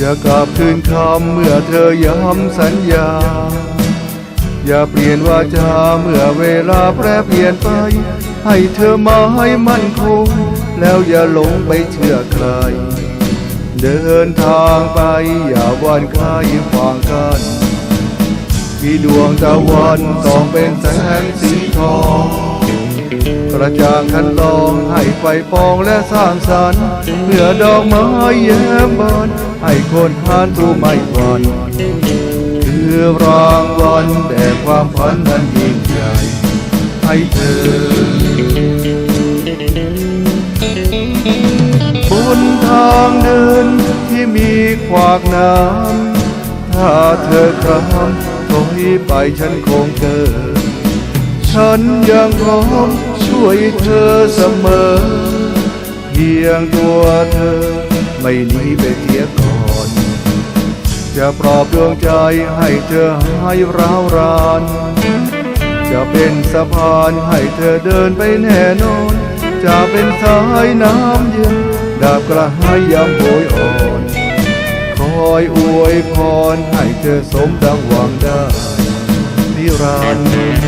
ย่ากลับคืนคำเมื่อเธอย้ำสัญญา อย่าเปลี่ยนวาจาเมื่อเวลาแปรเปลี่ยนไป ให้เธอมาให้มั่นคง แล้วอย่าหลงไปเชื่อใคร เดินทางไปอย่าหวันใครขวางกันมีดวงตะวันส่องเป็นแสงสีทองกระจ่างคันลองให้ไฟปองและสร้างสรรค์เมื่อดอกไม้แย้มบาน ให้คนหานทูไม่หวันคือรางวัลแด่ความฝันนั้นยิ่งใหญ่ให้เธอ บนทางเดินที่มีขวากน้ำถ้าเธอครำถอยไปฉันคงเกิดฉันยังพร้อมช่วยเธอเสมอ เพียงตัวเธอ ไม่หนีไปเสียก่อน จะปลอบดวงใจให้เธอหายร้าวราน จะเป็นสะพานให้เธอเดินไปแน่นอน จะเป็นสายน้ำเย็นดาบกระหายยามโหยอ่อน คอยอวยพรให้เธอสมดังหวังได้นิรันดร์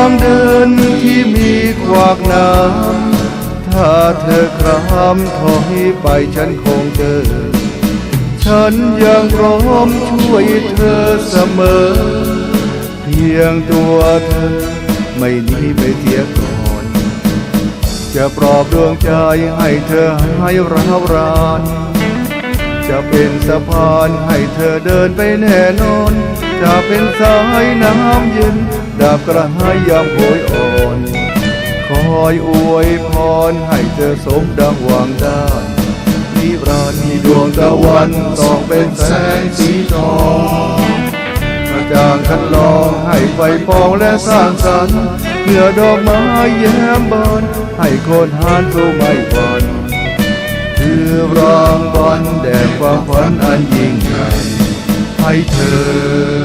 างเดินที่มีขวากน้ำ ถ้าเธอครำถอยไปฉันคงเดินฉันยังพร้อมช่วยเธอเสมอ เพียงตัวเธอไม่หนีไปเสียก่อน จะปลอบดวงใจให้เธอใหายร้าวราน จะเป็นสะพานให้เธอเดินไปแน่นอน จะเป็นสายน้ำเย็น ดาบกระหายยามโหยอ่อน คอยอวยพรให้เธอสมดังหวังได้นิรันดร์มีดวงตะวันส่องเป็นแสงสีทองกระจ่างคันลองให้ไฟปองและสร้างสรรค์เมื่อดอกไม้แย้มบานให้คนหานสู้ไม่หวั่นคือรางวัลแด่ความฝันอันยิ่งใหญ่ให้เธอ